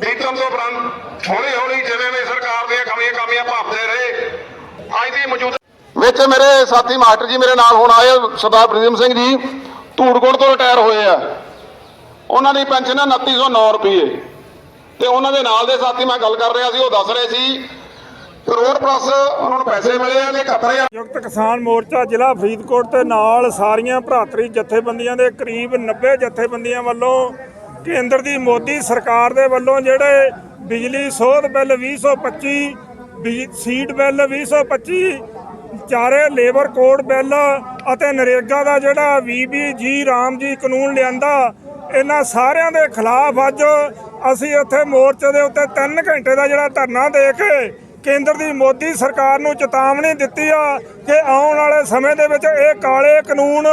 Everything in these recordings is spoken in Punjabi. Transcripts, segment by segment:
ਬੀਤਣ ਤੋਂ ਉਪਰੰਤ ਹੌਲੀ ਹੌਲੀ ਜਿਵੇਂ ਵੀ ਸਰਕਾਰ ਦੀਆਂ ਕਮੀਆਂ ਕਾਮੀਆਂ ਭਾਪਦੇ ਰਹੇ ਅੱਜ ਦੀ ਮੌਜੂਦਾ ਵਿੱਚ ਮੇਰੇ ਸਾਥੀ ਮਾਸਟਰ ਜੀ ਮੇਰੇ ਨਾਲ ਹੁਣ ਆਏ ਸਰਦਾਰ ਪ੍ਰੀਤਮ ਸਿੰਘ ਜੀ। ਧੂੜਕੋਟ ਤੋਂ ਰਿਟਾਇਰ ਹੋਏ ਆ। ਉਹਨਾਂ ਦੀ ਪੈਨਸ਼ਨ ਹੈ 2909 ਰੁਪਏ। ਤੇ ਉਹਨਾਂ ਦੇ ਨਾਲ ਦੇ ਸਾਥੀ ਮੈਂ ਗੱਲ ਕਰ ਰਿਹਾ ਸੀ ਉਹ ਦੱਸ ਰਹੇ ਸੀ। ਕਰੋੜ ਪਲੱਸ ਉਹਨਾਂ ਨੂੰ ਪੈਸੇ ਮਿਲੇ ਆ ਤੇ 71000 ਸੰਯੁਕਤ ਕਿਸਾਨ ਮੋਰਚਾ ਜ਼ਿਲ੍ਹਾ ਫਰੀਦਕੋਟ ਤੇ ਨਾਲ ਸਾਰੀਆਂ ਭਰਾਤਰੀ ਜਥੇਬੰਦੀਆਂ ਦੇ ਕਰੀਬ 90 ਜਥੇਬੰਦੀਆਂ ਵੱਲੋਂ ਕੇਂਦਰ ਦੀ ਮੋਦੀ ਸਰਕਾਰ ਦੇ ਵੱਲੋਂ ਜਿਹੜੇ ਬਿਜਲੀ ਸੋਧ ਬਿੱਲ 2025 ਬਿਜ- ਸੀਟ ਬਿੱਲ 2025 ਚਾਰੇ ਲੇਬਰ ਕੋਡ ਬਿੱਲ ਅਤੇ ਨਰੇਗਾ ਦਾ ਜਿਹੜਾ ਵੀਬੀਜੀ ਰਾਮ ਜੀ ਕਾਨੂੰਨ ਲਿਆਂਦਾ, ਇਹਨਾਂ ਸਾਰਿਆਂ ਦੇ ਖਿਲਾਫ ਅੱਜ ਅਸੀਂ ਇੱਥੇ ਮੋਰਚੇ ਦੇ ਉੱਤੇ 3 ਘੰਟੇ ਦਾ ਜਿਹੜਾ ਧਰਨਾ ਦੇ ਕੇ ਕੇਂਦਰ ਦੀ ਮੋਦੀ ਸਰਕਾਰ ਨੂੰ ਚੇਤਾਵਨੀ ਦਿੱਤੀ ਆ ਕਿ ਆਉਣ ਵਾਲੇ ਸਮੇਂ ਦੇ ਵਿੱਚ ਇਹ ਕਾਲੇ ਕਾਨੂੰਨ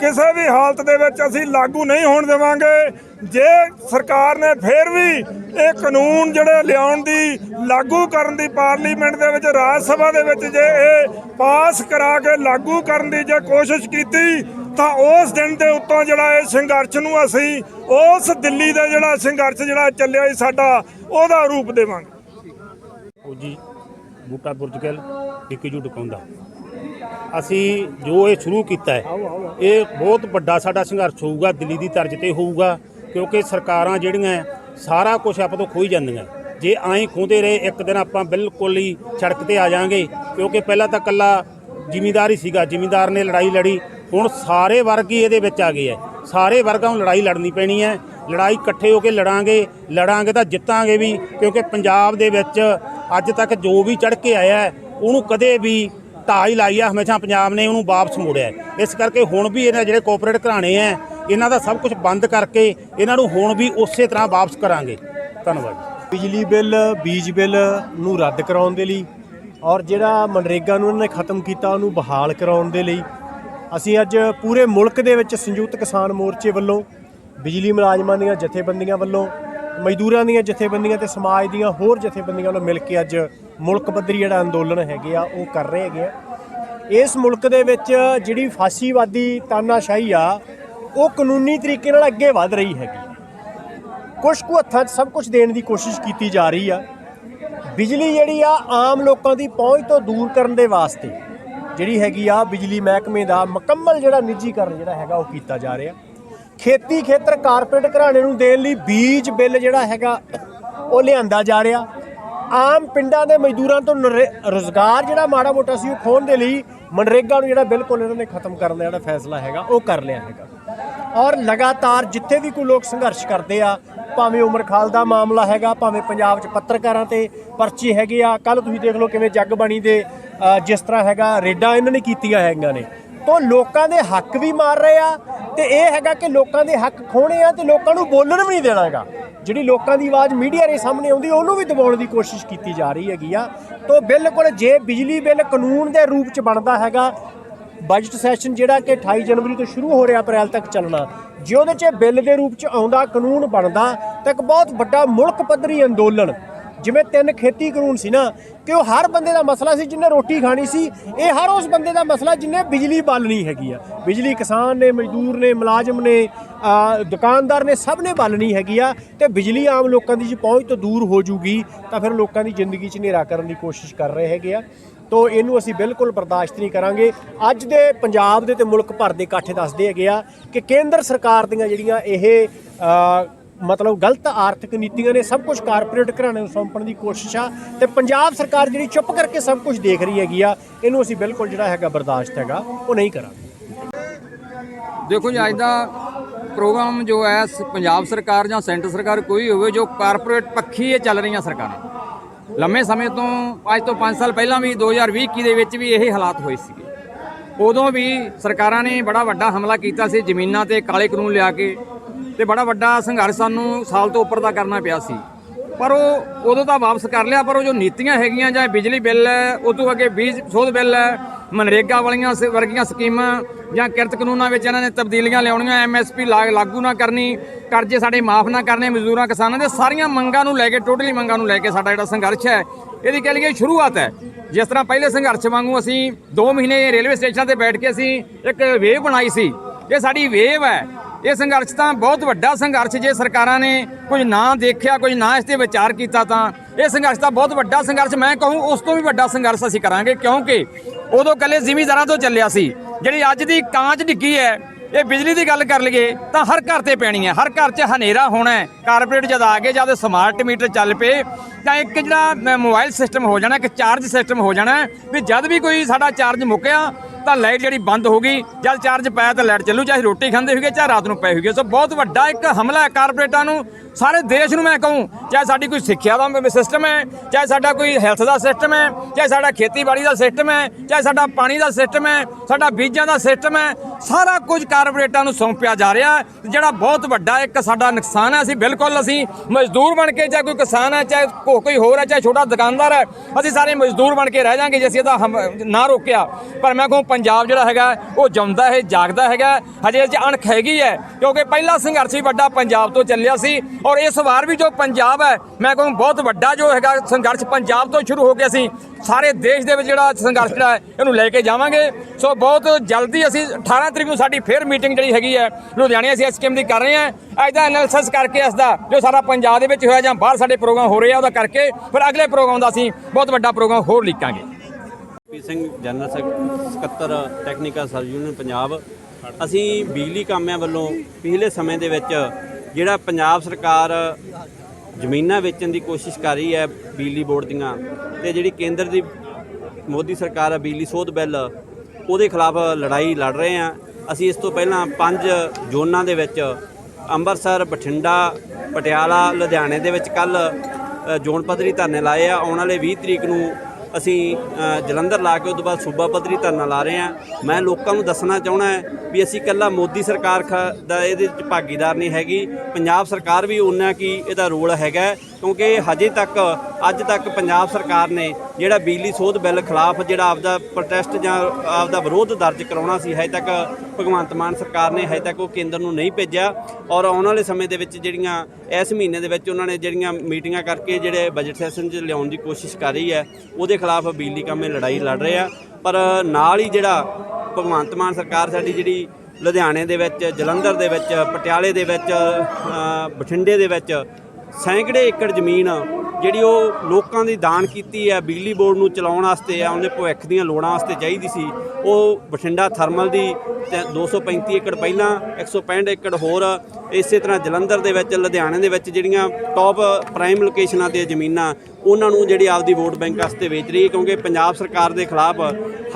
ਕਿਸੇ ਵੀ ਹਾਲਤ ਦੇ ਵਿੱਚ ਅਸੀਂ ਲਾਗੂ ਨਹੀਂ ਹੋਣ ਦੇਵਾਂਗੇ। ਜੇ ਸਰਕਾਰ ਨੇ ਫੇਰ ਵੀ ਇਹ ਕਾਨੂੰਨ ਜਿਹੜੇ ਲਿਆਉਣ ਦੀ, ਲਾਗੂ ਕਰਨ ਦੀ ਪਾਰਲੀਮੈਂਟ ਦੇ ਵਿੱਚ, ਰਾਜ ਸਭਾ ਦੇ ਵਿੱਚ ਜੇ ਇਹ ਪਾਸ ਕਰਾ ਕੇ ਲਾਗੂ ਕਰਨ ਦੀ ਜੇ ਕੋਸ਼ਿਸ਼ ਕੀਤੀ, ਤਾਂ ਉਸ ਦਿਨ ਦੇ ਉੱਤੋਂ ਜਿਹੜਾ ਇਹ ਸੰਘਰਸ਼ ਨੂੰ ਅਸੀਂ ਉਸ ਦਿੱਲੀ ਦਾ ਜਿਹੜਾ ਸੰਘਰਸ਼ ਜਿਹੜਾ ਚੱਲਿਆ ਸੀ ਸਾਡਾ, ਉਹਦਾ ਰੂਪ ਦੇਵਾਂਗੇ। ਫੌਜੀ ਬੂਟਾ ਬੁਰਜ ਬੁਰਜਗਲ ਡਿੱਕੀਜੂ ਡਕਾਉਂਦਾ। ਅਸੀਂ ਜੋ ਇਹ ਸ਼ੁਰੂ ਕੀਤਾ ਹੈ, ਇਹ ਬਹੁਤ ਵੱਡਾ ਸਾਡਾ ਸੰਘਰਸ਼ ਹੋਊਗਾ, ਦਿੱਲੀ ਦੀ ਤਰਜ਼ ਤੇ ਹੋਊਗਾ, ਕਿਉਂਕਿ ਸਰਕਾਰਾਂ ਜਿਹੜੀਆਂ ਸਾਰਾ ਕੁਝ ਆਪਾਂ ਤੋਂ ਖੋਈ ਜਾਂਦੀਆਂ ਜੇ ਐਂ ਖੋਂਦੇ ਰਹੇ, ਇੱਕ ਦਿਨ ਆਪਾਂ ਬਿਲਕੁਲ ਹੀ ਸੜਕ ਤੇ ਆ ਜਾਾਂਗੇ ਕਿਉਂਕਿ ਪਹਿਲਾਂ ਤਾਂ ਕੱਲਾ ਜ਼ਿਮੀਂਦਾਰ ਹੀ ਸੀਗਾ, ਜ਼ਿਮੀਂਦਾਰ ਨੇ ਲੜਾਈ ਲੜੀ, ਹੁਣ ਸਾਰੇ ਵਰਗ ਹੀ ਇਹਦੇ ਵਿੱਚ ਆ ਗਏ ਹੈ। ਸਾਰੇ ਵਰਗਾਂ ਨੂੰ ਲੜਾਈ ਲੜਨੀ ਪੈਣੀ ਹੈ। ਲੜਾਈ ਇਕੱਠੇ ਹੋ ਕੇ ਲੜਾਂਗੇ ਲੜਾਂਗੇ ਤਾਂ ਜਿੱਤਾਂਗੇ ਵੀ, ਕਿਉਂਕਿ ਪੰਜਾਬ ਦੇ ਵਿੱਚ ਅੱਜ ਤੱਕ ਜੋ ਵੀ ਚੜ ਕੇ ਆਇਆ ਉਹਨੂੰ ਕਦੇ ਵੀ ਢਾਈ ਲਾਈ ਆ, ਹਮੇਸ਼ਾ ਪੰਜਾਬ ਨੇ ਉਹਨੂੰ ਵਾਪਸ ਮੋੜਿਆ ਇਸ ਕਰਕੇ ਹੁਣ ਵੀ ਇਹਨਾਂ ਜਿਹੜੇ ਕੋਆਪਰੇਟ ਘਰਾਣੇ ਆ ਇਹਨਾਂ ਦਾ ਸਭ ਕੁਝ ਬੰਦ ਕਰਕੇ ਇਹਨਾਂ ਨੂੰ ਹੁਣ ਵੀ ਉਸੇ ਤਰ੍ਹਾਂ ਵਾਪਸ ਕਰਾਂਗੇ। ਧੰਨਵਾਦ। ਬਿਜਲੀ ਬਿੱਲ, ਬੀਜ ਬਿੱਲ ਨੂੰ ਰੱਦ ਕਰਾਉਣ ਦੇ ਲਈ ਔਰ ਜਿਹੜਾ ਮਨਰੇਗਾ ਨੂੰ ਇਹਨਾਂ ਨੇ ਖਤਮ ਕੀਤਾ, ਉਹਨੂੰ ਬਹਾਲ ਕਰਾਉਣ ਦੇ ਲਈ ਅਸੀਂ ਅੱਜ ਪੂਰੇ ਮੁਲਕ ਦੇ ਵਿੱਚ ਸੰਯੁਕਤ ਕਿਸਾਨ ਮੋਰਚੇ ਵੱਲੋਂ ਬਿਜਲੀ ਮੁਲਾਜ਼ਮਾਂ ਦੀਆਂ ਜਥੇਬੰਦੀਆਂ ਵੱਲੋਂ ਮਜ਼ਦੂਰਾਂ ਦੀਆਂ ਜਥੇਬੰਦੀਆਂ ਤੇ ਸਮਾਜ ਦੀਆਂ ਹੋਰ ਜਥੇਬੰਦੀਆਂ ਵੱਲੋਂ ਮਿਲ ਕੇ ਅੱਜ ਮੁਲਕ ਪੱਧਰੀ ਜਿਹੜਾ ਅੰਦੋਲਨ ਹੈਗੇ ਆ, ਉਹ ਕਰ ਰਹੇ ਹੈਗੇ ਆ। ਇਸ ਮੁਲਕ ਦੇ ਵਿੱਚ ਜਿਹੜੀ ਫਾਸੀਵਾਦੀ ਤਾਨਾਸ਼ਾਹੀ ਆ, ਉਹ ਕਾਨੂੰਨੀ ਤਰੀਕੇ ਨਾਲ ਅੱਗੇ ਵਧ ਰਹੀ ਹੈਗੀ। ਕੁਝ ਕੁ ਹੱਥਾਂ 'ਚ ਸਭ ਕੁਝ ਦੇਣ ਦੀ ਕੋਸ਼ਿਸ਼ ਕੀਤੀ ਜਾ ਰਹੀ ਆ। ਬਿਜਲੀ ਜਿਹੜੀ ਆ, ਆਮ ਲੋਕਾਂ ਦੀ ਪਹੁੰਚ ਤੋਂ ਦੂਰ ਕਰਨ ਦੇ ਵਾਸਤੇ ਜਿਹੜੀ ਹੈਗੀ ਆ, ਬਿਜਲੀ ਮਹਿਕਮੇ ਦਾ ਮੁਕੰਮਲ ਜਿਹੜਾ ਨਿੱਜੀਕਰਨ ਜਿਹੜਾ ਹੈਗਾ, ਉਹ ਕੀਤਾ ਜਾ ਰਿਹਾ। ਖੇਤੀ ਖੇਤਰ ਕਾਰਪੋਰੇਟ ਘਰਾਣੇ ਨੂੰ ਦੇਣ ਲਈ ਬੀਜ ਬਿੱਲ ਜਿਹੜਾ ਹੈਗਾ, ਉਹ ਲਿਆਂਦਾ ਜਾ ਰਿਹਾ। ਆਮ ਪਿੰਡਾਂ ਦੇ ਮਜ਼ਦੂਰਾਂ ਤੋਂ ਰੋਜ਼ਗਾਰ ਜਿਹੜਾ ਮਾੜਾ ਮੋਟਾ ਸੀ, ਉਹ ਖੋਣ ਦੇ ਲਈ ਮਨਰੇਗਾ ਨੂੰ ਜਿਹੜਾ ਬਿਲਕੁਲ ਇਹਨਾਂ ਨੇ ਖਤਮ ਕਰਨ ਦਾ ਜਿਹੜਾ ਫੈਸਲਾ ਹੈਗਾ, ਉਹ ਕਰ ਲਿਆ ਹੈਗਾ। ਔਰ ਲਗਾਤਾਰ ਜਿੱਥੇ ਵੀ ਕੋਈ ਲੋਕ ਸੰਘਰਸ਼ ਕਰਦੇ ਆ, ਭਾਵੇਂ ਉਮਰ ਖਾਲ ਦਾ ਮਾਮਲਾ ਹੈਗਾ, ਭਾਵੇਂ ਪੰਜਾਬ 'ਚ ਪੱਤਰਕਾਰਾਂ ਤੇ ਪਰਚੀ ਹੈਗੇ ਆ ਕੱਲ ਤੁਸੀਂ ਦੇਖ ਲਓ ਕਿਵੇਂ ਜੱਗ ਬਣੀ ਦੇ ਜਿਸ ਤਰ੍ਹਾਂ ਹੈਗਾ, ਰੇਡਾਂ ਇਹਨਾਂ ਨੇ ਕੀਤੀਆਂ ਹੈਗੀਆਂ ਨੇ। ਤੋਂ ਲੋਕਾਂ ਦੇ ਹੱਕ ਵੀ ਮਾਰ ਰਹੇ ਆ ਤੇ ਇਹ ਹੈਗਾ ਕਿ ਲੋਕਾਂ ਦੇ ਹੱਕ ਖੋਣੇ ਆ ਤੇ ਲੋਕਾਂ ਨੂੰ ਬੋਲਣ ਵੀ ਨਹੀਂ ਦੇਣਾ ਹੈਗਾ। ਜਿਹੜੀ ਲੋਕਾਂ ਦੀ ਆਵਾਜ਼ ਮੀਡੀਆ ਦੇ ਸਾਹਮਣੇ ਆਉਂਦੀ, ਉਹਨੂੰ ਵੀ ਦਬਾਉਣ ਦੀ ਕੋਸ਼ਿਸ਼ ਕੀਤੀ ਜਾ ਰਹੀ ਹੈਗੀ ਆ। ਤੋਂ ਬਿਲਕੁਲ ਜੇ ਬਿਜਲੀ ਬਿੱਲ ਕਾਨੂੰਨ ਦੇ ਰੂਪ 'ਚ ਬਣਦਾ ਹੈਗਾ ਬਜਟ ਸੈਸ਼ਨ ਜਿਹੜਾ ਕਿ 28 ਜਨਵਰੀ ਤੋਂ ਸ਼ੁਰੂ ਹੋ ਰਿਹਾ, ਅਪ੍ਰੈਲ ਤੱਕ ਚੱਲਣਾ, ਜੇ ਉਹਦੇ 'ਚ ਬਿੱਲ ਦੇ ਰੂਪ 'ਚ ਆਉਂਦਾ, ਕਾਨੂੰਨ ਬਣਦਾ, ਤਾਂ ਇੱਕ ਬਹੁਤ ਵੱਡਾ ਮੁਲਕ ਪੱਧਰੀ ਅੰਦੋਲਨ ਜਿਵੇਂ ਤਿੰਨ ਖੇਤੀ ਕਾਨੂੰਨ ਸੀ ਨਾ ਕਿ ਉਹ ਹਰ ਬੰਦੇ ਦਾ ਮਸਲਾ ਸੀ ਜਿਹਨੇ ਰੋਟੀ ਖਾਣੀ ਸੀ, ਇਹ ਹਰ ਉਸ ਬੰਦੇ ਦਾ ਮਸਲਾ ਜਿਹਨੇ ਬਿਜਲੀ ਬਾਲਣੀ ਹੈਗੀ ਆ। ਬਿਜਲੀ ਕਿਸਾਨ ਨੇ, ਮਜ਼ਦੂਰ ਨੇ, ਮੁਲਾਜ਼ਮ ਨੇ ਦੁਕਾਨਦਾਰ ਨੇ, ਸਭ ਨੇ ਬਾਲਣੀ ਹੈਗੀ ਆ, ਤੇ ਬਿਜਲੀ ਆਮ ਲੋਕਾਂ ਦੀ ਜੇ ਪਹੁੰਚ ਤੋਂ ਦੂਰ ਹੋ ਜੂਗੀ, ਤਾਂ ਫਿਰ ਲੋਕਾਂ ਦੀ ਜ਼ਿੰਦਗੀ 'ਚ ਹਨੇਰਾ ਕਰਨ ਦੀ ਕੋਸ਼ਿਸ਼ ਕਰ ਰਹੇ ਹੈਗੇ ਆ। ਤੋ ਇਹਨੂੰ ਅਸੀਂ ਬਿਲਕੁਲ ਬਰਦਾਸ਼ਤ ਨਹੀਂ ਕਰਾਂਗੇ। ਅੱਜ ਦੇ ਪੰਜਾਬ ਦੇ ਤੇ ਮੁਲਕ ਭਰ ਦੇ ਇਕੱਠ ਦੱਸਦੇ ਹੈਗੇ ਆ ਕਿ ਕੇਂਦਰ ਸਰਕਾਰ ਦੀਆਂ ਜਿਹੜੀਆਂ ਇਹ ਮਤਲਬ ਗਲਤ ਆਰਥਿਕ ਨੀਤੀਆਂ ਨੇ ਸਭ ਕੁਝ ਕਾਰਪੋਰੇਟ ਘਰਾਣੇ ਨੂੰ ਸੌਂਪਣ ਦੀ ਕੋਸ਼ਿਸ਼ ਆ ਤੇ ਪੰਜਾਬ ਸਰਕਾਰ ਜਿਹੜੀ ਚੁੱਪ ਕਰਕੇ ਸਭ ਕੁਝ ਦੇਖ ਰਹੀ ਹੈਗੀ ਆ, ਇਹਨੂੰ ਅਸੀਂ ਬਿਲਕੁਲ ਜਿਹੜਾ ਹੈਗਾ ਬਰਦਾਸ਼ਤ ਹੈਗਾ, ਉਹ ਨਹੀਂ ਕਰਾਂਗੇ। ਦੇਖੋ ਜੀ, ਅੱਜ ਦਾ ਪ੍ਰੋਗਰਾਮ ਜੋ ਹੈ ਪੰਜਾਬ ਸਰਕਾਰ ਜਾਂ ਸੈਂਟਰ ਸਰਕਾਰ ਕੋਈ ਹੋਵੇ, ਜੋ ਕਾਰਪੋਰੇਟ ਪੱਖੀ ਇਹ ਚੱਲ ਰਹੀਆਂ ਸਰਕਾਰਾਂ। ਲੰਮੇ ਸਮੇਂ ਤੋਂ, ਅੱਜ ਤੋਂ 5 ਸਾਲ ਪਹਿਲਾਂ ਵੀ 2020 ਦੇ ਵਿੱਚ ਵੀ ਇਹ ਹਾਲਾਤ ਹੋਏ ਸੀਗੇ। ਉਦੋਂ ਵੀ ਸਰਕਾਰਾਂ ਨੇ ਬੜਾ ਵੱਡਾ ਹਮਲਾ ਕੀਤਾ ਸੀ, ਜ਼ਮੀਨਾਂ ਤੇ ਕਾਲੇ ਕਾਨੂੰਨ ਲਿਆ ਕੇ। ਤੇ ਬੜਾ ਵੱਡਾ ਸੰਘਰਸ਼ ਸਾਨੂੰ ਸਾਲ ਤੋਂ ਉੱਪਰ ਦਾ ਕਰਨਾ ਪਿਆ ਸੀ। ਪਰ ਉਹ ਉਦੋਂ ਤਾਂ ਵਾਪਸ ਕਰ ਲਿਆ, ਪਰ ਉਹ ਜੋ ਨੀਤੀਆਂ ਹੈਗੀਆਂ ਜਾਂ ਬਿਜਲੀ ਬਿੱਲ ਹੈ, ਉਹ ਤੋਂ ਅੱਗੇ ਬੀਜ ਸੋਧ ਬਿੱਲ ਹੈ, ਮਨਰੇਗਾ ਵਾਲੀਆਂ ਵਰਗੀਆਂ ਸਕੀਮਾਂ ਜਾਂ ਕਿਰਤ ਕਾਨੂੰਨਾਂ ਵਿੱਚ ਇਹਨਾਂ ਨੇ ਤਬਦੀਲੀਆਂ ਲਿਆਉਣੀਆਂ ਐਮਐਸਪੀ ਲਾਗੂ ਨਾ ਕਰਨੀ, ਕਰਜ਼ੇ ਸਾਡੇ ਮਾਫ ਨਾ ਕਰਨੇ, ਮਜ਼ਦੂਰਾਂ, ਕਿਸਾਨਾਂ ਦੇ ਸਾਰੀਆਂ ਮੰਗਾਂ ਨੂੰ ਲੈ ਕੇ, ਟੋਟਲੀ ਮੰਗਾਂ ਨੂੰ ਲੈ ਕੇ ਸਾਡਾ ਜਿਹੜਾ ਸੰਘਰਸ਼ ਹੈ, ਇਹਦੀ ਕਹਿ ਲਈਏ ਸ਼ੁਰੂਆਤ ਹੈ। ਜਿਸ ਤਰ੍ਹਾਂ ਪਹਿਲੇ ਸੰਘਰਸ਼ ਵਾਂਗੂ ਅਸੀਂ 2 ਮਹੀਨੇ ਰੇਲਵੇ ਸਟੇਸ਼ਨਾਂ ਤੇ ਬੈਠ ਕੇ ਅਸੀਂ ਇੱਕ ਵੇਵ ਬਣਾਈ ਸੀ। ਇਹ ਸਾਡੀ ਵੇਵ ਹੈ। ਇਹ ਸੰਘਰਸ਼ ਤਾਂ ਬਹੁਤ ਵੱਡਾ ਸੰਘਰਸ਼, ਜੇ ਸਰਕਾਰਾਂ ਨੇ ਕੁਝ ਨਾ ਦੇਖਿਆ, ਕੁਝ ਨਾ ਇਸ ਤੇ ਵਿਚਾਰ ਕੀਤਾ ਤਾਂ ਇਹ ਸੰਘਰਸ਼ ਤਾਂ ਬਹੁਤ ਵੱਡਾ ਸੰਘਰਸ਼, ਮੈਂ ਕਹੂੰ ਉਸ ਤੋਂ ਵੀ ਵੱਡਾ ਸੰਘਰਸ਼ ਅਸੀਂ ਕਰਾਂਗੇ, ਕਿਉਂਕਿ ਉਦੋਂ ਕੱਲੇ ਜ਼ਿਮੀਂਦਾਰਾਂ ਤੋਂ ਚੱਲਿਆ ਸੀ, ਜਿਹੜੀ ਅੱਜ ਦੀ ਕਾਂਚ ਡਿੱਗੀ ਹੈ ਇਹ ਬਿਜਲੀ ਦੀ ਗੱਲ ਕਰ ਲਈਏ ਤਾਂ ਹਰ ਘਰ ਤੇ ਪੈਣੀ ਹੈ। ਹਰ ਘਰ 'ਚ ਹਨੇਰਾ ਹੋਣਾ ਹੈ। ਕਾਰਪੋਰੇਟ ਜਦ ਆ ਗਏ, ਜਦ ਸਮਾਰਟ ਮੀਟਰ ਚੱਲ ਪਏ, ਤਾਂ ਇੱਕ ਜਿਹੜਾ ਮੋਬਾਈਲ ਸਿਸਟਮ ਹੋ ਜਾਣਾ, ਇੱਕ ਚਾਰਜ ਸਿਸਟਮ ਹੋ ਜਾਣਾ ਵੀ ਜਦ ਵੀ ਕੋਈ ਸਾਡਾ ਚਾਰਜ ਮੁੱਕਿਆ, ਤਾਂ ਲਾਈਟ ਜਿਹੜੀ ਬੰਦ ਹੋ ਗਈ। ਜਦ ਚਾਰਜ ਪਾਇਆ ਤਾਂ ਲਾਈਟ ਚੱਲੂ, ਚਾਹੇ ਰੋਟੀ ਖਾਂਦੇ ਹੋਈਏ ਚਾਹੇ ਰਾਤ ਨੂੰ ਪਏ ਹੋਈਏ। ਸੋ ਬਹੁਤ ਵੱਡਾ ਇੱਕ ਹਮਲਾ ਹੈ ਕਾਰਪੋਰੇਟਾਂ ਨੂੰ। ਸਾਰੇ ਦੇਸ਼ ਨੂੰ ਮੈਂ ਕਹੂੰ, ਚਾਹੇ ਸਾਡੀ ਕੋਈ ਸਿੱਖਿਆ ਦਾ ਸਿਸਟਮ ਹੈ, ਚਾਹੇ ਸਾਡਾ ਕੋਈ ਹੈਲਥ ਦਾ ਸਿਸਟਮ ਹੈ, ਚਾਹੇ ਸਾਡਾ ਖੇਤੀਬਾੜੀ ਦਾ ਸਿਸਟਮ ਹੈ, ਚਾਹੇ ਸਾਡਾ ਪਾਣੀ ਦਾ ਸਿਸਟਮ ਹੈ, ਸਾਡਾ ਬੀਜਾਂ ਦਾ ਸਿਸਟਮ ਹੈ, ਸਾਰਾ ਕੁਝ ਕਾਰਪੋਰੇਟਾਂ ਨੂੰ ਸੌਂਪਿਆ ਜਾ ਰਿਹਾ ਜਿਹੜਾ ਬਹੁਤ ਵੱਡਾ ਇੱਕ ਸਾਡਾ ਨੁਕਸਾਨ ਹੈ, ਅਸੀਂ ਬਿਲਕੁਲ ਅਸੀਂ ਮਜ਼ਦੂਰ ਬਣ ਕੇ, ਚਾਹੇ ਕੋਈ ਕਿਸਾਨ ਹੈ, ਚਾਹੇ ਕੋਈ ਹੋਰ ਹੈ, ਚਾਹੇ ਛੋਟਾ ਦੁਕਾਨਦਾਰ ਹੈ, ਅਸੀਂ ਸਾਰੇ ਮਜ਼ਦੂਰ ਬਣ ਕੇ ਰਹਿ ਜਾਾਂਗੇ ਜੇ ਅਸੀਂ ਇਹਦਾ ਹਮ- ਨਾ ਰੋਕਿਆ। ਪਰ ਮੈਂ ਕਹੂੰ, ਪੰਜਾਬ ਜਿਹੜਾ ਹੈਗਾ, ਉਹ ਜਿਉਂਦਾ ਹੈ, ਜਾਗਦਾ ਹੈਗਾ। ਹਜੇ ਇਹ 'ਚ ਅਣਖ ਹੈਗੀ ਹੈ, ਕਿਉਂਕਿ ਪਹਿਲਾ ਸੰਘਰਸ਼ ਹੀ ਵੱਡਾ ਪੰਜਾਬ ਤੋਂ ਚੱਲਿਆ ਸੀ, ਔਰ ਇਸ ਵਾਰ ਵੀ ਜੋ ਪੰਜਾਬ ਹੈ, ਮੈਂ ਕਹੂੰ, ਬਹੁਤ ਵੱਡਾ ਜੋ ਹੈਗਾ ਸੰਘਰਸ਼ ਪੰਜਾਬ ਤੋਂ ਸ਼ੁਰੂ ਹੋ ਕੇ ਅਸੀਂ ਸਾਰੇ ਦੇਸ਼ ਦੇ ਵਿੱਚ ਜਿਹੜਾ ਸੰਘਰਸ਼ ਜਿਹੜਾ ਇਹਨੂੰ ਲੈ ਕੇ ਜਾਵਾਂਗੇ। ਸੋ ਬਹੁਤ ਜਲਦੀ ਅਸੀਂ 18 ਤਰੀਕ ਨੂੰ ਸਾਡੀ ਫੇਰ ਮੀਟਿੰਗ ਜਿਹੜੀ ਹੈਗੀ ਹੈ, ਲੁਧਿਆਣੇ ਅਸੀਂ ਐਸਕੇਐਮ ਦੀ ਕਰ ਰਹੇ ਹਾਂ। ਅੱਜ ਦਾ ਐਨਾਲਿਸਿਸ ਕਰਕੇ ਇਸ ਦਾ, ਜੋ ਸਾਰਾ ਪੰਜਾਬ ਦੇ ਵਿੱਚ ਹੋਇਆ ਜਾਂ ਬਾਹਰ ਸਾਡੇ ਪ੍ਰੋਗਰਾਮ ਹੋ ਰਹੇ ਆ, ਉਹਦਾ ਕਰਕੇ ਫਿਰ ਅਗਲੇ ਪ੍ਰੋਗਰਾਮ ਦਾ ਅਸੀਂ ਬਹੁਤ ਵੱਡਾ ਪ੍ਰੋਗਰਾਮ ਹੋਰ ਲਿਖਾਂਗੇ ਪੀ ਸਿੰਘ, ਜਨਰਲ ਸਕੱਤਰ ਟੈਕਨੀਕਲ ਸਰਵ ਯੂਨੀਅਨ ਪੰਜਾਬ। ਅਸੀਂ ਬਿਜਲੀ ਕਾਮਿਆਂ ਵੱਲੋਂ ਪਿਛਲੇ ਸਮੇਂ ਦੇ ਵਿੱਚ ਜਿਹੜਾ ਪੰਜਾਬ ਸਰਕਾਰ ਜ਼ਮੀਨਾਂ ਵੇਚਣ ਦੀ ਕੋਸ਼ਿਸ਼ ਕਰ ਰਹੀ ਹੈ ਬਿਜਲੀ ਬੋਰਡ ਦੀਆਂ, ਤੇ ਜਿਹੜੀ ਕੇਂਦਰ ਦੀ ਮੋਦੀ ਸਰਕਾਰ ਹੈ ਬਿਜਲੀ ਸੋਧ ਬਿੱਲ, ਉਹਦੇ ਖਿਲਾਫ ਲੜਾਈ ਲੜ ਰਹੇ ਹਾਂ। ਅਸੀਂ ਇਸ ਤੋਂ ਪਹਿਲਾਂ ਪੰਜ ਜ਼ੋਨਾਂ ਦੇ ਵਿੱਚ ਅੰਮ੍ਰਿਤਸਰ, ਬਠਿੰਡਾ, ਪਟਿਆਲਾ, ਲੁਧਿਆਣੇ ਦੇ ਵਿੱਚ ਕੱਲ ਜ਼ੋਨ ਪੱਧਰੀ ਧਰਨੇ ਲਾਏ ਆ। ਆਉਣ ਵਾਲੇ 20 ਤਰੀਕ ਨੂੰ ਅਸੀਂ ਜਲੰਧਰ ਲਾ ਕੇ ਉਸ ਤੋਂ ਬਾਅਦ ਸੂਬਾ ਪੱਧਰੀ ਧਰਨਾ ਲਾ ਰਹੇ ਹਾਂ ਮੈਂ ਲੋਕਾਂ ਨੂੰ ਦੱਸਣਾ ਚਾਹਣਾ ਵੀ ਅਸੀਂ ਇਕੱਲਾ ਮੋਦੀ ਸਰਕਾਰ ਖ- ਦਾ ਇਹਦੇ ਵਿੱਚ ਭਾਗੀਦਾਰ ਨਹੀਂ ਹੈਗੀ। ਪੰਜਾਬ ਸਰਕਾਰ ਵੀ ਉਹਨਾਂ ਕੀ ਇਹਦਾ ਰੋਲ ਹੈਗਾ ਕਿਉਂਕਿ ਹਜੇ ਤੱਕ, ਅੱਜ ਤੱਕ ਪੰਜਾਬ ਸਰਕਾਰ ਨੇ ਜਿਹੜਾ ਬਿਜਲੀ ਸੋਧ ਬਿੱਲ ਖਿਲਾਫ ਜਿਹੜਾ ਆਪਦਾ ਪ੍ਰੋਟੈਸਟ ਜਾਂ ਆਪਦਾ ਵਿਰੋਧ ਦਰਜ ਕਰਾਉਣਾ ਸੀ, ਹਜੇ ਤੱਕ ਭਗਵੰਤ ਮਾਨ ਸਰਕਾਰ ਨੇ ਹਜੇ ਤੱਕ ਉਹ ਕੇਂਦਰ ਨੂੰ ਨਹੀਂ ਭੇਜਿਆ ਔਰ ਆਉਣ ਵਾਲੇ ਸਮੇਂ ਦੇ ਵਿੱਚ ਜਿਹੜੀਆਂ, ਇਸ ਮਹੀਨੇ ਦੇ ਵਿੱਚ ਉਹਨਾਂ ਨੇ ਜਿਹੜੀਆਂ ਮੀਟਿੰਗਾਂ ਕਰਕੇ ਜਿਹੜੇ ਬਜਟ ਸੈਸ਼ਨ 'ਚ ਲਿਆਉਣ ਦੀ ਕੋਸ਼ਿਸ਼ ਕਰ ਰਹੀ ਹੈ, ਉਹਦੇ ਖਿਲਾਫ ਬਿਜਲੀ ਕਾਮੇ ਲੜਾਈ ਲੜ ਰਹੇ ਆ। ਪਰ ਨਾਲ ਹੀ ਜਿਹੜਾ ਭਗਵੰਤ ਮਾਨ ਸਰਕਾਰ ਸਾਡੀ ਜਿਹੜੀ ਲੁਧਿਆਣੇ ਦੇ ਵਿੱਚ, ਜਲੰਧਰ ਦੇ ਵਿੱਚ, ਪਟਿਆਲੇ ਦੇ ਵਿੱਚ ਬਠਿੰਡੇ ਦੇ ਵਿੱਚ ਸੈਂਕੜੇ ਏਕੜ ਜ਼ਮੀਨ ਜਿਹੜੀ ਉਹ ਲੋਕਾਂ ਦੀ ਦਾਨ ਕੀਤੀ ਹੈ, ਬਿਜਲੀ ਬੋਰਡ ਨੂੰ ਚਲਾਉਣ ਵਾਸਤੇ ਆ ਉਹਦੇ ਭਵਿੱਖ ਦੀਆਂ ਲੋੜਾਂ ਵਾਸਤੇ ਚਾਹੀਦੀ ਸੀ। ਉਹ ਬਠਿੰਡਾ ਥਰਮਲ ਦੀ ਤੇ 235 ਏਕੜ ਪਹਿਲਾਂ 165 ਏਕੜ ਹੋਰ ਇਸੇ ਤਰ੍ਹਾਂ ਜਲੰਧਰ ਦੇ ਵਿੱਚ ਲੁਧਿਆਣੇ ਦੇ ਵਿੱਚ ਜਿਹੜੀਆਂ ਟੌਪ ਪ੍ਰਾਈਮ ਲੋਕੇਸ਼ਨਾਂ ਤੇ ਜ਼ਮੀਨਾਂ ਉਹਨਾਂ ਨੂੰ ਜਿਹੜੀ ਆਪਦੀ ਵੋਟ ਬੈਂਕ ਵਾਸਤੇ ਵੇਚ ਰਹੀ ਹੈ ਕਿਉਂਕਿ ਪੰਜਾਬ ਸਰਕਾਰ ਦੇ ਖਿਲਾਫ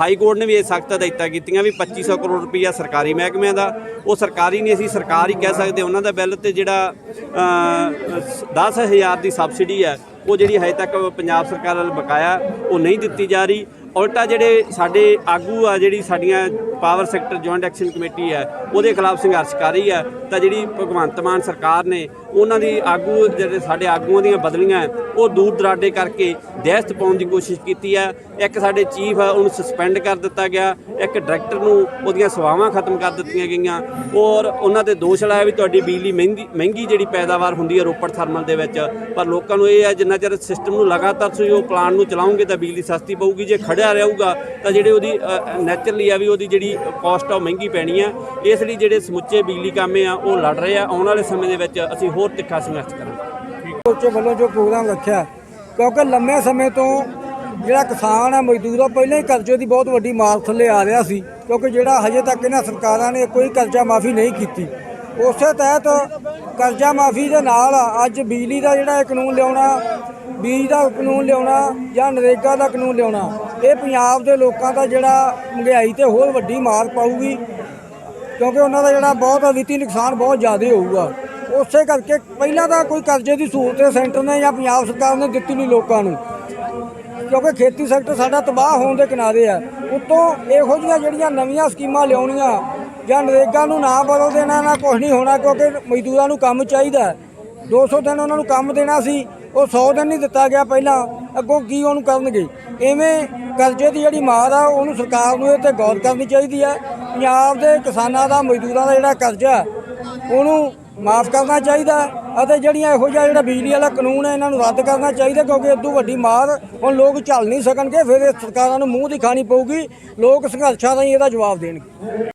ਹਾਈ ਕੋਰਟ ਨੇ ਵੀ ਇਹ ਸਖਤ ਹਦਾਇਤਾਂ ਕੀਤੀਆਂ ਵੀ 2500 ਕਰੋੜ ਰੁਪਈਆ ਸਰਕਾਰੀ ਮਹਿਕਮਿਆਂ ਦਾ। ਉਹ ਸਰਕਾਰੀ ਨਹੀਂ ਅਸੀਂ ਸਰਕਾਰ ਹੀ ਕਹਿ ਸਕਦੇ ਉਹਨਾਂ ਦਾ ਬਿੱਲ ਤੇ ਜਿਹੜਾ ਅ, 10000 ਦੀ ਸਬਸਿਡੀ ਹੈ ਉਹ ਜਿਹੜੀ ਹਜੇ ਤੱਕ ਪੰਜਾਬ ਸਰਕਾਰ ਵੱਲ ਬਕਾਇਆ ਉਹ ਨਹੀਂ ਦਿੱਤੀ ਜਾ ਰਹੀ। ਉਲਟਾ ਜਿਹੜੇ ਸਾਡੇ ਆਗੂ ਆ, ਜਿਹੜੀ ਸਾਡੀਆਂ power sector joint action committee ਹੈ ਉਹਦੇ ਖਿਲਾਫ ਸੰਘਰਸ਼ ਕਰ ਰਹੀ ਹੈ ਤਾਂ ਜਿਹੜੀ ਭਗਵੰਤ ਮਾਨ ਸਰਕਾਰ ਨੇ ਉਹਨਾਂ ਦੀ ਆਗੂ, ਜਿਹੜੇ ਸਾਡੇ ਆਗੂਆਂ ਦੀਆਂ ਬਦਲੀਆਂ ਉਹ ਦੂਰ ਦਰਾਡੇ ਕਰਕੇ ਦਹਿਸ਼ਤ ਪਾਉਣ ਦੀ ਕੋਸ਼ਿਸ਼ ਕੀਤੀ ਹੈ। ਇੱਕ ਸਾਡੇ ਚੀਫ ਆ ਉਹਨੂੰ ਸਸਪੈਂਡ ਕਰ ਦਿੱਤਾ ਗਿਆ। ਇੱਕ ਡਾਇਰੈਕਟਰ ਨੂੰ ਉਹਦੀਆਂ ਸੇਵਾਵਾਂ ਖਤਮ ਕਰ ਦਿੱਤੀਆਂ ਗਈਆਂ। ਔਰ ਉਹਨਾਂ ਤੇ ਦੋਸ਼ ਲਾਇਆ ਵੀ ਤੁਹਾਡੀ ਬਿਜਲੀ ਮਹਿੰਗੀ ਮਹਿੰਗੀ ਜਿਹੜੀ ਪੈਦਾਵਾਰ ਹੁੰਦੀ ਹੈ ਰੋਪੜ ਥਰਮਲ ਦੇ ਵਿੱਚ। ਪਰ ਲੋਕਾਂ ਨੂੰ ਇਹ ਹੈ, ਜਿੰਨਾ ਚਿਰ ਸਿਸਟਮ ਨੂੰ ਲਗਾਤਾਰ ਤੁਸੀਂ ਉਹ ਪਲਾਨ ਨੂੰ ਚਲਾਉਂਗੇ ਤਾਂ ਬਿਜਲੀ ਸਸਤੀ ਪਊਗੀ। ਜੇ ਖੜਿਆ ਰਹੂਗਾ ਤਾਂ ਜਿਹੜੇ ਉਹਦੀ ਨੈਚੁਰਲੀ ਆ ਵੀ ਉਹਦੀ ਜਿਹੜੀ ਕਾਸਟ ਆ ਉਹ ਮਹਿੰਗੀ ਪੈਣੀ ਆ ਇਸ ਲਈ ਜਿਹੜੇ ਸਮੁੱਚੇ ਬਿਜਲੀ ਕਾਮੇ ਆ, ਉਹ ਲੜ ਰਹੇ ਆ। ਆਉਣ ਵਾਲੇ ਸਮੇਂ ਦੇ ਵਿੱਚ ਅਸੀਂ ਹੋਰ ਤਿੱਖਾ ਸੰਘਰਸ਼ ਕਰਾਂਗੇ। ਮੋਰਚੇ ਵੱਲੋਂ ਜੋ ਪ੍ਰੋਗਰਾਮ ਰੱਖਿਆ, ਕਿਉਂਕਿ ਲੰਮੇ ਸਮੇਂ ਤੋਂ ਜਿਹੜਾ ਕਿਸਾਨ ਹੈ ਮਜ਼ਦੂਰ ਆ ਪਹਿਲਾਂ ਹੀ ਕਰਜ਼ੇ ਦੀ ਬਹੁਤ ਵੱਡੀ ਮਾਰ ਥੱਲੇ ਆ ਰਿਹਾ ਸੀ, ਕਿਉਂਕਿ ਜਿਹੜਾ ਹਜੇ ਤੱਕ ਇਹਨਾਂ ਸਰਕਾਰਾਂ ਨੇ ਕੋਈ ਕਰਜ਼ਾ ਮਾਫੀ ਨਹੀਂ ਕੀਤੀ। ਉਸੇ ਤਹਿਤ ਕਰਜ਼ਾ ਮਾਫੀ ਦੇ ਨਾਲ ਅੱਜ ਬਿਜਲੀ ਦਾ ਜਿਹੜਾ ਇਹ ਕਾਨੂੰਨ ਲਿਆਉਣਾ, ਬੀਜ ਦਾ ਕਾਨੂੰਨ ਲਿਆਉਣਾ ਜਾਂ ਨਰੇਗਾ ਦਾ ਕਾਨੂੰਨ ਲਿਆਉਣਾ, ਇਹ ਪੰਜਾਬ ਦੇ ਲੋਕਾਂ ਦਾ ਜਿਹੜਾ ਮਹਿੰਗਾਈ ਤੇ ਹੋਰ ਵੱਡੀ ਮਾਰ ਪਾਊਗੀ, ਕਿਉਂਕਿ ਉਹਨਾਂ ਦਾ ਜਿਹੜਾ ਬਹੁਤ ਵਿੱਤੀ ਨੁਕਸਾਨ ਬਹੁਤ ਜ਼ਿਆਦਾ ਹੋਊਗਾ। ਉਸੇ ਕਰਕੇ ਪਹਿਲਾਂ ਤਾਂ ਕੋਈ ਕਰਜ਼ੇ ਦੀ ਸਹੂਲਤ ਸੈਂਟਰ ਨੇ ਜਾਂ ਪੰਜਾਬ ਸਰਕਾਰ ਨੇ ਦਿੱਤੀ ਨਹੀਂ ਲੋਕਾਂ ਨੂੰ। ਕਿਉਂਕਿ ਖੇਤੀ ਸੈਕਟਰ ਸਾਡਾ ਤਬਾਹ ਹੋਣ ਦੇ ਕਿਨਾਰੇ ਆ। ਉੱਤੋਂ ਇਹੋ ਜਿਹੀਆਂ ਜਿਹੜੀਆਂ ਨਵੀਆਂ ਸਕੀਮਾਂ ਲਿਆਉਣੀਆਂ ਜਾਂ ਨਰੇਗਾ ਨੂੰ ਨਾ ਬਦਲ ਦੇਣਾ, ਨਾ ਕੁਝ ਨਹੀਂ ਹੋਣਾ, ਕਿਉਂਕਿ ਮਜ਼ਦੂਰਾਂ ਨੂੰ ਕੰਮ ਚਾਹੀਦਾ ਹੈ। 200 ਦਿਨ ਉਹਨਾਂ ਨੂੰ ਕੰਮ ਦੇਣਾ ਸੀ, ਉਹ 100 ਦਿਨ ਨਹੀਂ ਦਿੱਤਾ ਗਿਆ ਪਹਿਲਾਂ, ਅੱਗੋਂ ਕੀ ਉਹਨੂੰ ਕਰਨਗੇ? ਐਵੇਂ ਕਰਜ਼ੇ ਦੀ ਜਿਹੜੀ ਮਾਰ ਆ, ਉਹਨੂੰ ਸਰਕਾਰ ਨੂੰ ਇਹ ਤੇ ਗੌਰ ਕਰਨੀ ਚਾਹੀਦੀ ਹੈ। ਪੰਜਾਬ ਦੇ ਕਿਸਾਨਾਂ ਦਾ, ਮਜ਼ਦੂਰਾਂ ਦਾ ਜਿਹੜਾ ਕਰਜ਼ਾ, ਉਹਨੂੰ ਮਾਫ ਕਰਨਾ ਚਾਹੀਦਾ ਅਤੇ ਜਿਹੜੀਆਂ ਇਹੋ ਜਿਹਾ ਜਿਹੜਾ ਬਿਜਲੀ ਵਾਲਾ ਕਾਨੂੰਨ ਹੈ, ਇਹਨਾਂ ਨੂੰ ਰੱਦ ਕਰਨਾ ਚਾਹੀਦਾ ਕਿਉਂਕਿ ਇਦੋਂ ਵੱਡੀ ਮਾਰ ਹੁਣ ਲੋਕ ਝੱਲ ਨਹੀਂ ਸਕਣਗੇ, ਫਿਰ ਇਹ ਸਰਕਾਰਾਂ ਨੂੰ ਮੂੰਹ ਦੀ ਪਊਗੀ, ਲੋਕ ਸੰਘਰਸ਼ਾਂ ਦਾ ਹੀ ਇਹਦਾ ਜਵਾਬ ਦੇਣਗੇ।